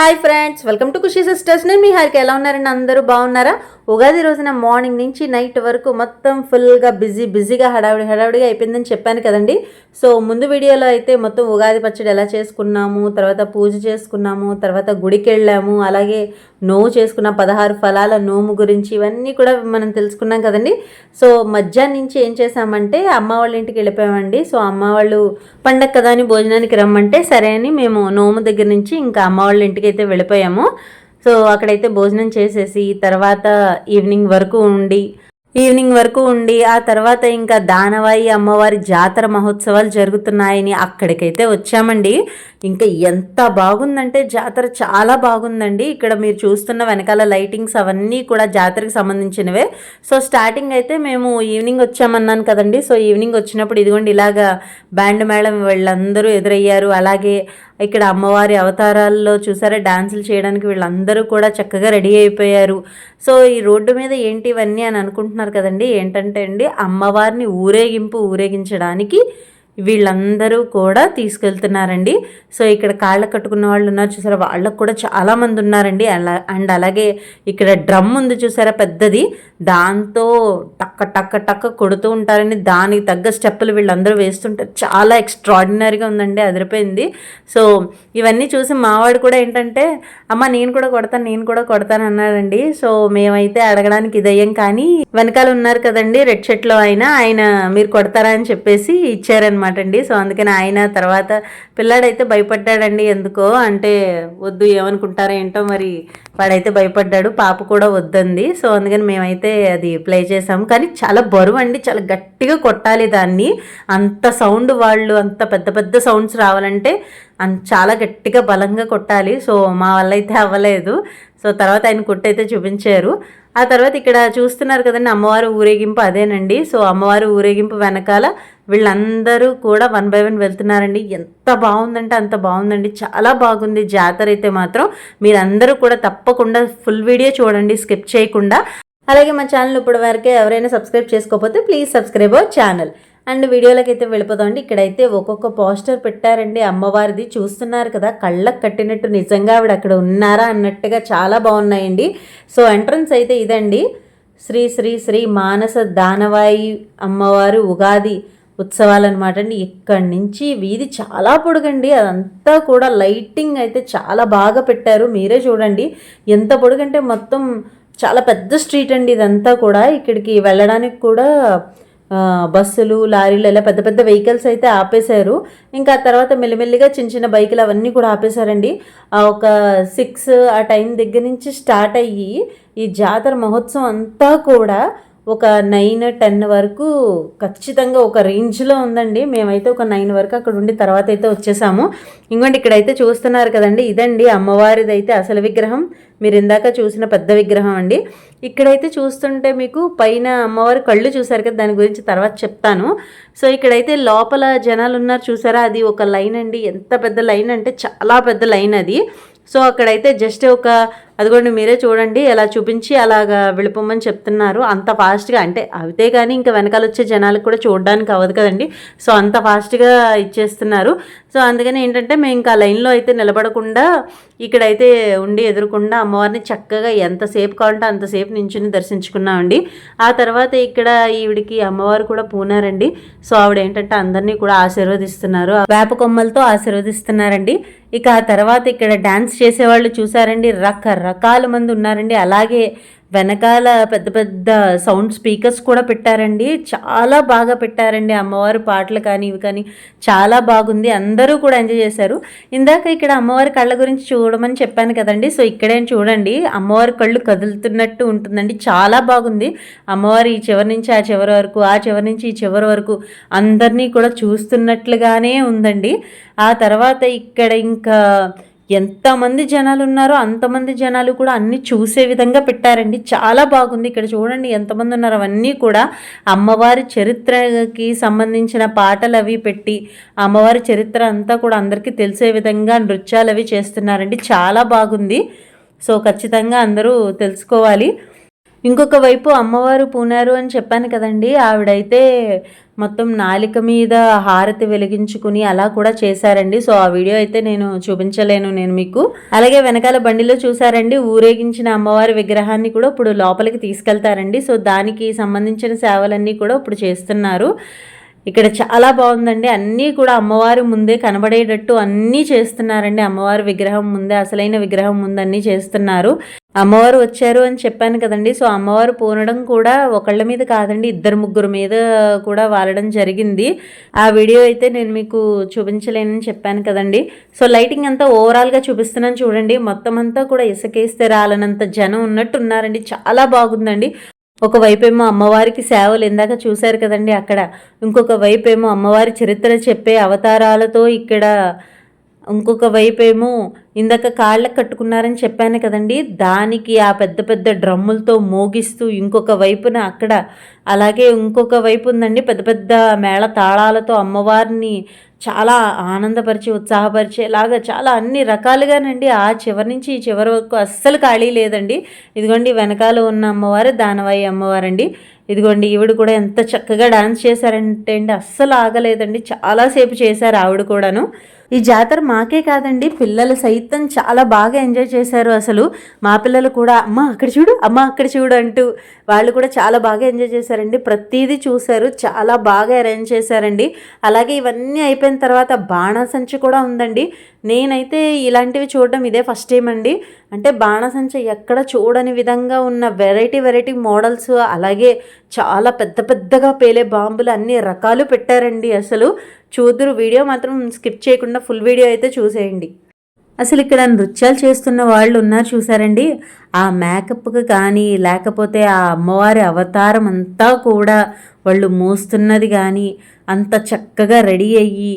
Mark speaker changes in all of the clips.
Speaker 1: Hi friends welcome to Khushi sisters. నేను మీ హారికి. ఎలా ఉన్నారండి? అందరూ బాగున్నారా? ఉగాది రోజున మార్నింగ్ నుంచి నైట్ వరకు మొత్తం ఫుల్గా బిజీ బిజీగా హడావిడి హడావిడిగా అయిపోయిందని చెప్పాను కదండి. సో ముందు వీడియోలో అయితే మొత్తం ఉగాది పచ్చడి ఎలా చేసుకున్నాము తర్వాత పూజ చేసుకున్నాము తర్వాత గుడికి వెళ్ళాము అలాగే నోము చేసుకున్న పదహారు ఫలాల నోము గురించి ఇవన్నీ కూడా మనం తెలుసుకున్నాం కదండి. సో మధ్యాహ్నం నుంచి ఏం చేసామంటే అమ్మ వాళ్ళ ఇంటికి వెళ్ళిపోయామండి. సో అమ్మ వాళ్ళు పండగ కదా అని భోజనానికి రమ్మంటే సరే అని మేము నోము దగ్గర నుంచి ఇంకా అమ్మ వాళ్ళ ఇంటికి అయితే వెళ్ళిపోయాము. సో అక్కడైతే భోజనం చేసేసి తర్వాత ఈవినింగ్ వరకు ఉండి ఈవినింగ్ వరకు ఉండి ఆ తర్వాత ఇంకా దానవాయి అమ్మవారి జాతర మహోత్సవాలు జరుగుతున్నాయని అక్కడికైతే వచ్చామండి. ఇంకా ఎంత బాగుందంటే జాతర చాలా బాగుందండి. ఇక్కడ మీరు చూస్తున్న వెనకాల లైటింగ్స్ అవన్నీ కూడా జాతరకు సంబంధించినవే. సో స్టార్టింగ్ అయితే మేము ఈవినింగ్ వచ్చామన్నాను కదండి. సో ఈవినింగ్ వచ్చినప్పుడు ఇదిగోండి ఇలాగా బ్యాండ్ మేడం వీళ్ళందరూ ఎదురయ్యారు. అలాగే ఇక్కడ అమ్మవారి అవతారాల్లో చూసారా డాన్సులు చేయడానికి వీళ్ళందరూ కూడా చక్కగా రెడీ అయిపోయారు. సో ఈ రోడ్డు మీద ఏంటి ఇవన్నీ అని అనుకుంటున్నారు కదండి ఏంటంటే అండి అమ్మవారిని ఊరేగింపు ఊరేగించడానికి వీళ్ళందరూ కూడా తీసుకెళ్తున్నారండి. సో ఇక్కడ కాళ్ళ కట్టుకున్న వాళ్ళు ఉన్నారు చూసారా? వాళ్ళకు కూడా చాలామంది ఉన్నారండి. అలా అండ్ అలాగే ఇక్కడ డ్రమ్ ఉంది చూసారా? పెద్దది. దాంతో టక్క టక్క టక్క కొడుతూ ఉంటారండి. దానికి తగ్గ స్టెప్పులు వీళ్ళందరూ వేస్తుంటారు చాలా ఎక్స్ట్రాడినరీగా ఉందండి. అదిరిపోయింది. సో ఇవన్నీ చూసి మావాడు కూడా ఏంటంటే అమ్మ నేను కూడా కొడతాను నేను కూడా కొడతాను అన్నాడండి. సో మేమైతే అడగడానికి ఇదయ్యాం కానీ వెనకాల ఉన్నారు కదండి రెడ్ షర్ట్లో ఆయన ఆయన మీరు కొడతారా? అని చెప్పేసి ఇచ్చారనమాట అండి. సో అందుకని ఆయన తర్వాత పిల్లాడైతే భయపడ్డాడండి. ఎందుకో అంటే వద్దు ఏమనుకుంటారో ఏంటో మరి వాడైతే భయపడ్డాడు. పాప కూడా వద్దంది. సో అందుకని మేమైతే అది ప్లే చేసాము. కానీ చాలా బరువు అండి. చాలా గట్టిగా కొట్టాలి దాన్ని. అంత సౌండ్ వాళ్ళు అంత పెద్ద పెద్ద సౌండ్స్ రావాలంటే చాలా గట్టిగా బలంగా కొట్టాలి. సో మా వల్ల అయితే అవ్వలేదు. సో తర్వాత ఆయన కొట్టయితే చూపించారు. ఆ తర్వాత ఇక్కడ చూస్తున్నారు కదండి అమ్మవారు ఊరేగింపు అదేనండి. సో అమ్మవారు ఊరేగింపు వెనకాల వీళ్ళందరూ కూడా వన్ బై వన్ వెళ్తున్నారండి. ఎంత బాగుందంటే అంత బాగుందండి. చాలా బాగుంది జాతర అయితే మాత్రం. మీరందరూ కూడా తప్పకుండా ఫుల్ వీడియో చూడండి స్కిప్ చేయకుండా. అలాగే మా ఛానల్ ఇప్పటి వరకే ఎవరైనా సబ్స్క్రైబ్ చేసుకోకపోతే please subscribe our channel. And వీడియోలోకి అయితే వెళ్ళిపోదామండి ఇక్కడైతే ఒక్కొక్క పోస్టర్ పెట్టారండి. అమ్మవారిది చూస్తున్నారు కదా కళ్ళకు కట్టినట్టు నిజంగా ఆవిడ అక్కడ ఉన్నారా అన్నట్టుగా చాలా బాగున్నాయండి. సో ఎంట్రన్స్ అయితే ఇదండి. శ్రీ శ్రీ శ్రీ మానస దానవాయి అమ్మవారు ఉగాది ఉత్సవాలు అనమాట అండి. ఇక్కడి నుంచి వీధి చాలా పొడుగండి. అదంతా కూడా లైటింగ్ అయితే చాలా బాగా పెట్టారు. మీరే చూడండి. ఎంత పొడుగంటే మొత్తం చాలా పెద్ద స్ట్రీట్ అండి ఇదంతా కూడా. ఇక్కడికి వెళ్ళడానికి కూడా బస్సులు లారీలు ఇలా పెద్ద పెద్ద వెహికల్స్ అయితే ఆపేశారు. ఇంకా తర్వాత మెల్లిమెల్లిగా చిన్న చిన్న బైకులు అవన్నీ కూడా ఆపేశారండి. ఒక సిక్స్ ఆ టైం దగ్గర నుంచి స్టార్ట్ అయ్యి ఈ జాతర మహోత్సవం అంతా కూడా ఒక నైన్ టెన్ వరకు ఖచ్చితంగా ఒక రేంజ్లో ఉందండి. మేమైతే ఒక నైన్ వరకు అక్కడ ఉండి తర్వాత అయితే వచ్చేసాము. ఇంకోటి ఇక్కడైతే చూస్తున్నారు కదండి ఇదండి అమ్మవారిది అయితే అసలు విగ్రహం. మీరు ఇందాక చూసిన పెద్ద విగ్రహం అండి. ఇక్కడైతే చూస్తుంటే మీకు పైన అమ్మవారి కళ్ళు చూసారు కదా దాని గురించి తర్వాత చెప్తాను. సో ఇక్కడైతే లోపల జనాలు ఉన్నారు చూసారా అది ఒక లైన్ అండి. ఎంత పెద్ద లైన్ అంటే చాలా పెద్ద లైన్ అది. సో అక్కడైతే జస్ట్ ఒక అదిగోండి మీరే చూడండి ఎలా చూపించి అలాగా వెళ్ళిపోమని చెప్తున్నారు. అంత ఫాస్ట్గా అంటే అవితే కానీ ఇంకా వెనకాల వచ్చే జనాలకు కూడా చూడడానికి అవ్వదు కదండి. సో అంత ఫాస్ట్గా ఇచ్చేస్తున్నారు. సో అందుకని ఏంటంటే మేము ఇంకా లైన్లో అయితే నిలబడకుండా ఇక్కడైతే ఉండి ఎదురుకుండా అమ్మవారిని చక్కగా ఎంతసేపు కావాలంటే అంతసేపు నించుని దర్శించుకున్నామండి. ఆ తర్వాత ఇక్కడ ఈవిడికి అమ్మవారు కూడా పూనారండి. సో ఆవిడ ఏంటంటే అందరినీ కూడా ఆశీర్వదిస్తున్నారు. వేప కొమ్మలతో ఆశీర్వదిస్తున్నారండి. ఇక ఆ తర్వాత ఇక్కడ డ్యాన్స్ చేసేవాళ్ళు చూసారండి. రకరకాల మంది ఉన్నారండి. అలాగే వెనకాల పెద్ద పెద్ద సౌండ్ స్పీకర్స్ కూడా పెట్టారండి. చాలా బాగా పెట్టారండి అమ్మవారి పాటలు కానీ ఇవి కానీ చాలా బాగుంది. అందరూ కూడా ఎంజాయ్ చేశారు. ఇందాక ఇక్కడ అమ్మవారి కళ్ళ గురించి చూడమని చెప్పాను కదండి. సో ఇక్కడే చూడండి. అమ్మవారి కళ్ళు కదులుతున్నట్టు ఉంటుందండి. చాలా బాగుంది. అమ్మవారి ఈ చివరి నుంచి ఆ చివరి వరకు ఆ చివరి నుంచి ఈ చివరి వరకు అందరినీ కూడా చూస్తున్నట్లుగానే ఉందండి. ఆ తర్వాత ఇక్కడ ఇంకా ఎంతమంది జనాలు ఉన్నారో అంతమంది జనాలు కూడా అన్ని చూసే విధంగా పెట్టారండి. చాలా బాగుంది. ఇక్కడ చూడండి ఎంతమంది ఉన్నారు అవన్నీ కూడా అమ్మవారి చరిత్రకి సంబంధించిన పాటలు అవి పెట్టి అమ్మవారి చరిత్ర అంతా కూడా అందరికీ తెలిసే విధంగా నృత్యాలు అవి చేస్తున్నారండి. చాలా బాగుంది. సో ఖచ్చితంగా అందరూ తెలుసుకోవాలి. ఇంకొక వైపు అమ్మవారు పూనారు అని చెప్పాను కదండి. ఆవిడైతే మొత్తం నాలిక మీద హారతి వెలిగించుకుని అలా కూడా చేశారండి. సో ఆ వీడియో అయితే నేను చూపించలేను నేను మీకు. అలాగే వెనకాల బండిలో చూసారండి ఊరేగించిన అమ్మవారి విగ్రహాన్ని కూడా ఇప్పుడు లోపలికి తీసుకెళ్తారండి. సో దానికి సంబంధించిన సేవలన్నీ కూడా ఇప్పుడు చేస్తున్నారు. ఇక్కడ చాలా బాగుందండి. అన్నీ కూడా అమ్మవారి ముందే కనబడేటట్టు అన్నీ చేస్తున్నారండి. అమ్మవారి విగ్రహం ముందే అసలైన విగ్రహం ముందు అన్నీ చేస్తున్నారు. అమ్మవారు వచ్చారు అని చెప్పాను కదండి. సో అమ్మవారు పూనడం కూడా ఒకళ్ళ మీద కాదండి ఇద్దరు ముగ్గురు మీద కూడా వాలడం జరిగింది. ఆ వీడియో అయితే నేను మీకు చూపించలేనని చెప్పాను కదండి. సో లైటింగ్ అంతా ఓవరాల్గా చూపిస్తున్నాను చూడండి. మొత్తం అంతా కూడా ఇసుకేస్తే రాలనంత జనం ఉన్నట్టు ఉన్నారండి చాలా బాగుందండి. ఒకవైపేమో అమ్మవారికి సేవలు ఇందాక చూశారు కదండి అక్కడ. ఇంకొక వైపు ఏమో అమ్మవారి చరిత్ర చెప్పే అవతారాలతో ఇక్కడ ఇంకొక వైపు ఏమో ఇందాక కాళ్ళకు కట్టుకున్నారని చెప్పాను కదండి. దానికి ఆ పెద్ద పెద్ద డ్రమ్ములతో మోగిస్తూ ఇంకొక వైపున అక్కడ అలాగే ఇంకొక వైపు ఉందండి. పెద్ద పెద్ద మేళ తాళాలతో అమ్మవారిని చాలా ఆనందపరిచి ఉత్సాహపరిచేలాగా చాలా అన్ని రకాలుగానండి. ఆ చివరి నుంచి ఈ చివరి వరకు అస్సలు ఖాళీ లేదండి. ఇదిగోండి వెనకాల ఉన్న అమ్మవారు దానవాయి అమ్మవారండి. ఇదిగోండి ఈవిడ కూడా ఎంత చక్కగా డాన్స్ చేశారంటే అండి అస్సలు ఆగలేదండి. చాలాసేపు చేశారు ఆవిడ కూడాను. ఈ జాతర మాకే కాదండి పిల్లలు సైతం చాలా బాగా ఎంజాయ్ చేశారు అసలు. మా పిల్లలు కూడా అమ్మ అక్కడ చూడు అమ్మ అక్కడ చూడు అంటూ వాళ్ళు కూడా చాలా బాగా ఎంజాయ్ చేశారండి. ప్రతిదీ చూశారు చాలా బాగా అరేంజ్ చేశారండి. అలాగే ఇవన్నీ అయిపోయిన తర్వాత బాణాసంచి కూడా ఉందండి. నేనైతే ఇలాంటివి చూడడం ఇదే ఫస్ట్ టైం అండి. అంటే బాణసంచ ఎక్కడ చూడని విధంగా ఉన్న వెరైటీ వెరైటీ మోడల్స్ అలాగే చాలా పెద్ద పెద్దగా పేలే బాంబులు అన్ని రకాలు పెట్టారండి అసలు. చూద్దరు వీడియో మాత్రం స్కిప్ చేయకుండా ఫుల్ వీడియో అయితే చూసేయండి. అసలు ఇక్కడ నృత్యాలు చేస్తున్న వాళ్ళు ఉన్నారు చూసారండి. ఆ మేకప్కి కానీ లేకపోతే ఆ అమ్మవారి అవతారం అంతా కూడా వాళ్ళు మోస్తున్నది కానీ అంత చక్కగా రెడీ అయ్యి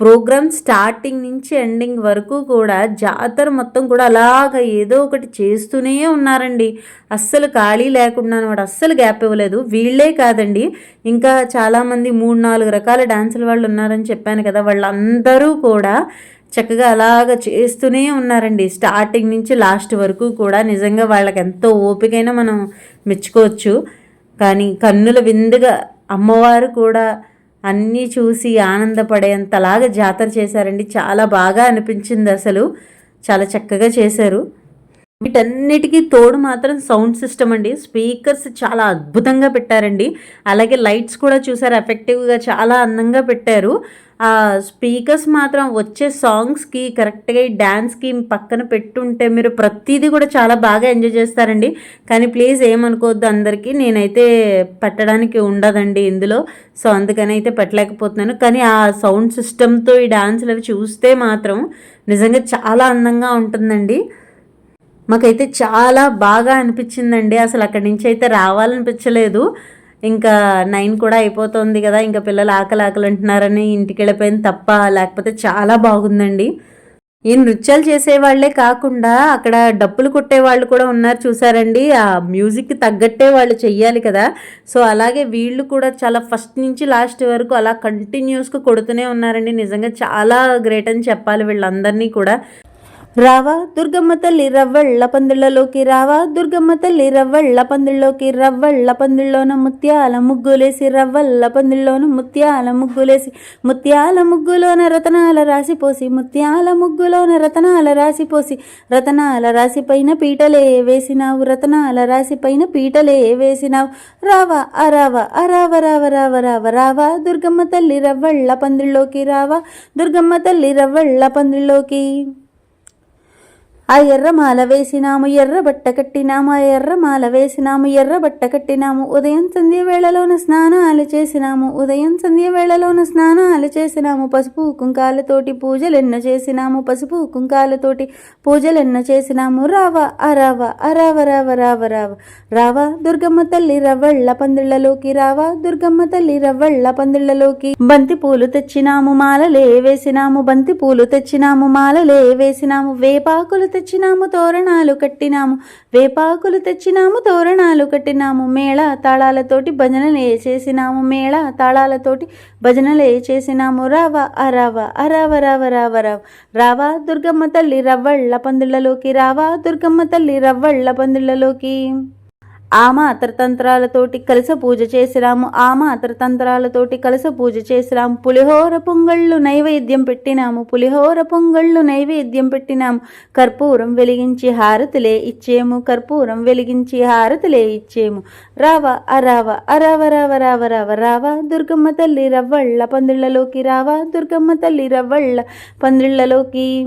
Speaker 1: ప్రోగ్రామ్ స్టార్టింగ్ నుంచి ఎండింగ్ వరకు కూడా జాతర మొత్తం కూడా అలాగ ఏదో ఒకటి చేస్తూనే ఉన్నారండి. అస్సలు ఖాళీ లేకుండా అనమాట. అస్సలు గ్యాప్ ఇవ్వలేదు. వీళ్ళే కాదండి. ఇంకా చాలామంది మూడు నాలుగు రకాల డాన్సులు వాళ్ళు ఉన్నారని చెప్పాను కదా. వాళ్ళందరూ కూడా చక్కగా అలాగ చేస్తూనే ఉన్నారండి. స్టార్టింగ్ నుంచి లాస్ట్ వరకు కూడా నిజంగా వాళ్ళకి ఎంతో ఓపికైనా మనం మెచ్చుకోవచ్చు. కానీ కన్నుల విందుగా అమ్మవారు కూడా అన్నీ చూసి ఆనందపడేంతలాగా జాతర చేశారండి. చాలా బాగా అనిపించింది అసలు. చాలా చక్కగా చేశారు. వీటన్నిటికీ తోడు మాత్రం సౌండ్ సిస్టమ్ అండి. స్పీకర్స్ చాలా అద్భుతంగా పెట్టారండి. అలాగే లైట్స్ కూడా చూసారు. ఎఫెక్టివ్గా చాలా అందంగా పెట్టారు. ఆ స్పీకర్స్ మాత్రం వచ్చే సాంగ్స్కి కరెక్ట్గా ఈ డ్యాన్స్కి పక్కన పెట్టుంటే మీరు ప్రతిదీ కూడా చాలా బాగా ఎంజాయ్ చేస్తారండి. కానీ ప్లీజ్ ఏమనుకోవద్దు అందరికీ నేనైతే పెట్టడానికి ఉండదండి ఇందులో. సో అందుకని అయితే పెట్టలేకపోతున్నాను. కానీ ఆ సౌండ్ సిస్టమ్తో ఈ డ్యాన్స్లు అవి చూస్తే మాత్రం నిజంగా చాలా అందంగా ఉంటుందండి. మాకైతే చాలా బాగా అనిపించిందండి. అసలు అక్కడి నుంచి అయితే రావాలనిపించలేదు. ఇంకా నైన్ కూడా అయిపోతుంది కదా ఇంకా పిల్లలు ఆకలి ఆకలి అంటున్నారని ఇంటికి వెళ్ళిపోయింది తప్ప లేకపోతే చాలా బాగుందండి. ఈ నృత్యాలు చేసేవాళ్ళే కాకుండా అక్కడ డప్పులు కొట్టే వాళ్ళు కూడా ఉన్నారు చూసారండి. ఆ మ్యూజిక్కి తగ్గట్టే వాళ్ళు చెయ్యాలి కదా. సో అలాగే వీళ్ళు కూడా చాలా ఫస్ట్ నుంచి లాస్ట్ వరకు అలా కంటిన్యూస్గా కొడుతూనే ఉన్నారండి. నిజంగా చాలా గ్రేట్ అని చెప్పాలి వీళ్ళందరినీ కూడా. రావా దుర్గమ్మ తల్లి రవ్వళ్ళ పందిళ్ళలోకి రావా దుర్గమ్మ తల్లి రవ్వళ్ళ పందిళ్ళలోకి రవ్వళ్ళ పందిళ్ళలోన ముత్యాల ముగ్గులేసి రవ్వళ్ళ పందిళ్ళలోన ముత్యాల ముగ్గులేసి ముత్యాల ముగ్గులోన రతనాల రాసిపోసి ముత్యాల ముగ్గులోన రతనాల రాసిపోసి రతనాల రాసిపైన పీటలే వేసినావు రతనాల రాసిపైన పీటలే వేసినావు రావా అరావా అరావ రావ రావ రావ రావా దుర్గమ్మ తల్లి రవ్వళ్ళ పందిళ్ళలోకి రావా దుర్గమ్మ తల్లి రవ్వళ్ళ పందిళ్ళలోకి ఆ ఎర్ర మాల వేసినాము ఎర్ర బట్ట కట్టినాము ఆ ఎర్ర మాల వేసినాము ఎర్ర బట్ట కట్టినాము ఉదయం సంధ్య వేళలోన స్నానాలు చేసినాము ఉదయం సంధ్య వేళలోన స్నానాలు చేసినాము పసుపు కుంకాలతోటి పూజలెన్న చేసినాము పసుపు కుంకాలతోటి పూజలెన్న చేసినాము రావ అరావ అరావ రావ రావ రావ రావ. దుర్గమ్మ తల్లి రవ్వళ్ళ పందిళ్ళలోకి రావ దుర్గమ్మ తల్లి రవ్వళ్ళ పందిళ్ళలోకి బంతి పూలు తెచ్చినాము మాలలే వేసినాము బంతి పూలు తెచ్చినాము మాలలే వేసినాము వేపాకులు తెచ్చినాము తోరణాలు కట్టినాము. వేపాకులు తెచ్చినాము తోరణాలు కట్టినాము. మేళ తాళాలతోటి భజనలు చేసినాము మేళ తాళాలతోటి భజనలే చేసినాము రావ అరావ అరావ రావ రావ రావ. రావా దుర్గమ్మ తల్లి రవ్వళ్ళ పందులలోకి రావా దుర్గమ్మ తల్లి రవ్వళ్ళ పందులలోకి. ఆమ అతరతంత్రాలతోటి కలస పూజ చేసిరాము. ఆమ అతరతంత్రాలతోటి కలస పూజ చేసిరాము. పులిహోర పొంగళ్ళు నైవేద్యం పెట్టినాము. పులిహోర పొంగళ్ళు నైవేద్యం పెట్టినాము. కర్పూరం వెలిగించి హారతులే ఇచ్చేము. కర్పూరం వెలిగించి హారతులే ఇచ్చేము. రావ అరావ అరావ రావ రావ రావ రావ. దుర్గమ్మ తల్లి రవ్వళ్ళ పందిళ్ళలోకి రావ. దుర్గమ్మ తల్లి రవ్వళ్ళ పందిళ్ళలోకి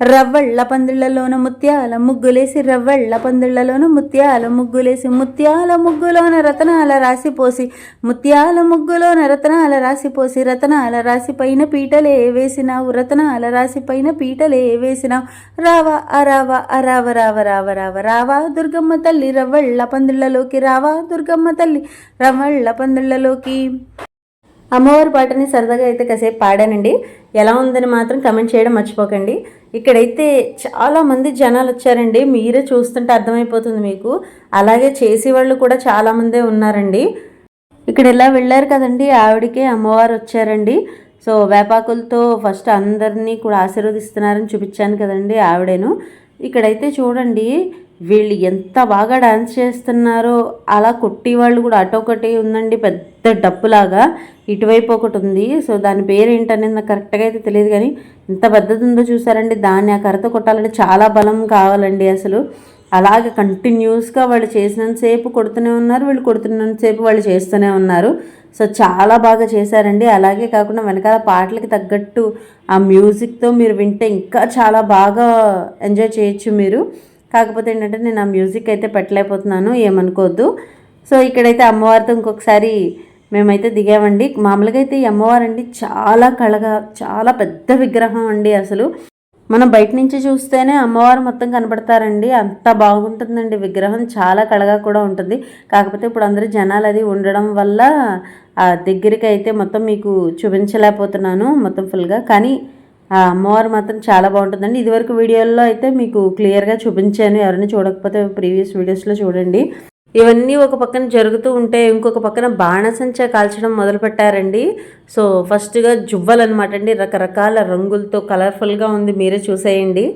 Speaker 1: రవ్వళ్ళ పందుళ్ళలోన ముత్యాల ముగ్గులేసి రవ్వళ్ళ పందిళ్ళలోన ముత్యాల ముగ్గులేసి ముత్యాల ముగ్గులోన రతనాల రాసిపోసి ముత్యాల ముగ్గులోన రతనాల రాసిపోసి రతనాల రాసి పైన పీటలే వేసినావు రతనాల రాసి పైన పీటలే వేసినావు. రావా అరావా అరావ రావ రావ రావ రావా దుర్గమ్మ తల్లి రవ్వళ్ళ పందుళ్ళలోకి రావా దుర్గమ్మ తల్లి రవ్వళ్ళ పందుళ్ళలోకి. అమ్మవారి పాటని సరదాగా అయితే కాసేపు పాడానండి. ఎలా ఉందని మాత్రం కమెంట్ చేయడం మర్చిపోకండి. ఇక్కడైతే చాలామంది జనాలు వచ్చారండి. మీరే చూస్తుంటే అర్థమైపోతుంది మీకు. అలాగే చేసేవాళ్ళు కూడా చాలామందే ఉన్నారండి. ఇక్కడ ఇలా వెళ్ళారు కదండి. ఆవిడకి అమ్మవారు వచ్చారండి. సో వేపాకులతో ఫస్ట్ అందరినీ కూడా ఆశీర్వదిస్తున్నారని చూపించాను కదండి ఆవిడేను. ఇక్కడైతే చూడండి వీళ్ళు ఎంత బాగా డాన్స్ చేస్తున్నారో అలా కొట్టి వాళ్ళు కూడా అటు ఒకటి ఉందండి పెద్ద డప్పులాగా. ఇటువైపు ఒకటి ఉంది. సో దాని పేరు ఏంటనేది నాకు కరెక్ట్గా అయితే తెలియదు కానీ ఎంత పెద్దది ఉందో చూసారండి. దాన్ని ఆ కర్రతో కొట్టాలంటే చాలా బలం కావాలండి అసలు. అలాగే కంటిన్యూస్గా వాళ్ళు చేసినంతసేపు కొడుతూనే ఉన్నారు వీళ్ళు కొడుతున్నంతసేపు వాళ్ళు చేస్తూనే ఉన్నారు. సో చాలా బాగా చేశారండి. అలాగే కాకుండా వెనకాల పాటలకి తగ్గట్టు ఆ మ్యూజిక్తో మీరు వింటే ఇంకా చాలా బాగా ఎంజాయ్ చేయొచ్చు మీరు. కాకపోతే ఏంటంటే నేను ఆ మ్యూజిక్ అయితే పెట్టలేకపోతున్నాను ఏమనుకోవద్దు. సో ఇక్కడైతే అమ్మవారితో ఇంకొకసారి మేమైతే దిగామండి. మామూలుగా అయితే ఈ అమ్మవారు అండి చాలా కళగా చాలా పెద్ద విగ్రహం అండి అసలు. మనం బయట నుంచి చూస్తేనే అమ్మవారు మొత్తం కనబడతారండి అంత బాగుంటుందండి విగ్రహం చాలా కళగా కూడా ఉంటుంది. కాకపోతే ఇప్పుడు అందరూ జనాలు అది ఉండడం వల్ల ఆ దగ్గరికి అయితే మొత్తం మీకు చూపించలేకపోతున్నాను మొత్తం ఫుల్గా కానీ అమ్మవారు మాత్రం చాలా బాగుంటుందండి. ఇదివరకు వీడియోల్లో అయితే మీకు క్లియర్గా చూపించాను. ఎవరైనా చూడకపోతే ప్రీవియస్ వీడియోస్లో చూడండి. ఇవన్నీ ఒక పక్కన జరుగుతూ ఉంటే ఇంకొక పక్కన బాణసంచ కాల్చడం మొదలుపెట్టారండి. సో ఫస్ట్గా జువ్వలు అనమాట అండి. రకరకాల రంగులతో కలర్ఫుల్గా ఉంది. మీరే చూసేయండి.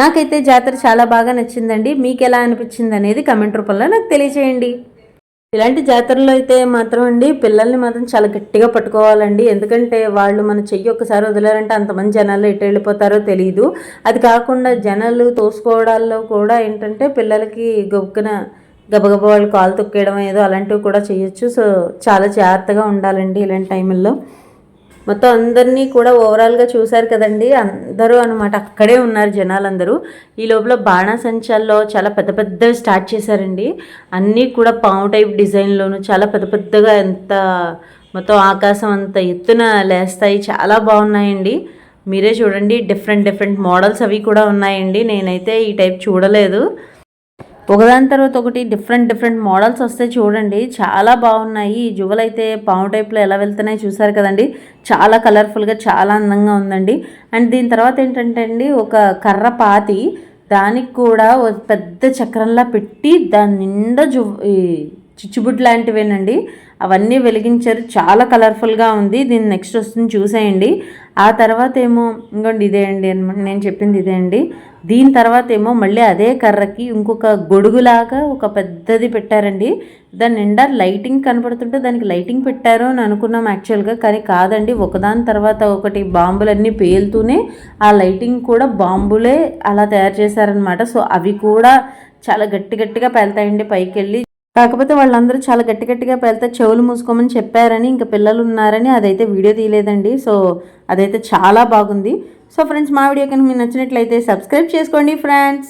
Speaker 1: నాకైతే జాతర చాలా బాగా నచ్చిందండి. మీకు ఎలా అనిపించింది అనేది కమెంట్ రూపంలో నాకు తెలియజేయండి ఇలాంటి జాతరలో అయితే మాత్రం అండి పిల్లల్ని మాత్రం చాలా గట్టిగా పట్టుకోవాలండి. ఎందుకంటే వాళ్ళు మన చెయ్యి ఒక్కసారి వదిలారంటే అంతమంది జనాలు ఎటు వెళ్ళిపోతారో తెలియదు అది కాకుండా జనాలు తోసుకోవడాల్లో కూడా ఏంటంటే పిల్లలకి గొప్పన గబగబ వాళ్ళు కాలు తొక్కేయడం ఏదో అలాంటివి కూడా చేయొచ్చు. సో చాలా జాగ్రత్తగా ఉండాలండి ఇలాంటి టైంలో మొత్తం అందరినీ కూడా ఓవరాల్గా చూశారు కదండి. అందరూ అనమాట అక్కడే ఉన్నారు జనాలందరూ. ఈ లోపల బాణాసంచాల్లో చాలా పెద్ద పెద్దవి స్టార్ట్ చేశారండి. అన్నీ కూడా పాము టైప్ డిజైన్లోను చాలా పెద్ద పెద్దగా ఎంత మొత్తం ఆకాశం అంత ఎత్తున లేస్తాయి చాలా బాగున్నాయండి. మీరే చూడండి డిఫరెంట్ డిఫరెంట్ మోడల్స్ అవి కూడా ఉన్నాయండి. నేనైతే ఈ టైప్ చూడలేదు. ఒకదాని తర్వాత ఒకటి డిఫరెంట్ డిఫరెంట్ మోడల్స్ వస్తే చూడండి. చాలా బాగున్నాయి. ఈ జువలు అయితే పాము టైప్లో ఎలా వెళ్తున్నాయి చూసారు కదండి. చాలా కలర్ఫుల్గా చాలా అందంగా ఉందండి. అండ్ దీని తర్వాత ఏంటంటే అండి ఒక కర్ర పాతి దానికి కూడా పెద్ద చక్రంలా పెట్టి దాని నిండా జువ్ ఈ చిచ్చుబుడ్ లాంటివేనండి. అవన్నీ వెలిగించారు. చాలా కలర్ఫుల్గా ఉంది. దీని నెక్స్ట్ వస్తుంది చూసేయండి. ఆ తర్వాత ఏమో ఇంకోండి ఇదే అండి అన్నమాట. నేను చెప్పింది ఇదే అండి. దీని తర్వాత ఏమో మళ్ళీ అదే కర్రకి ఇంకొక గొడుగులాగా ఒక పెద్దది పెట్టారండి. దాని నిండా లైటింగ్ కనపడుతుంటే దానికి లైటింగ్ పెట్టారు అని అనుకున్నాం యాక్చువల్గా. కానీ కాదండి. ఒకదాని తర్వాత ఒకటి బాంబులన్నీ పేలుతూనే ఆ లైటింగ్ కూడా బాంబులే అలా తయారు చేశారనమాట సో అవి కూడా చాలా గట్టి గట్టిగా పేలుతాయండి పైకి వెళ్ళి కాకపోతే వాళ్ళందరూ చాలా గట్టి గట్టిగా పెళ్తే చెవులు మూసుకోమని చెప్పారని ఇంకా పిల్లలు ఉన్నారని అదైతే వీడియో తీయలేదండి. సో అదైతే చాలా బాగుంది. సో ఫ్రెండ్స్ మా వీడియో కనుక మీకు నచ్చినట్లయితే సబ్స్క్రైబ్ చేసుకోండి ఫ్రెండ్స్.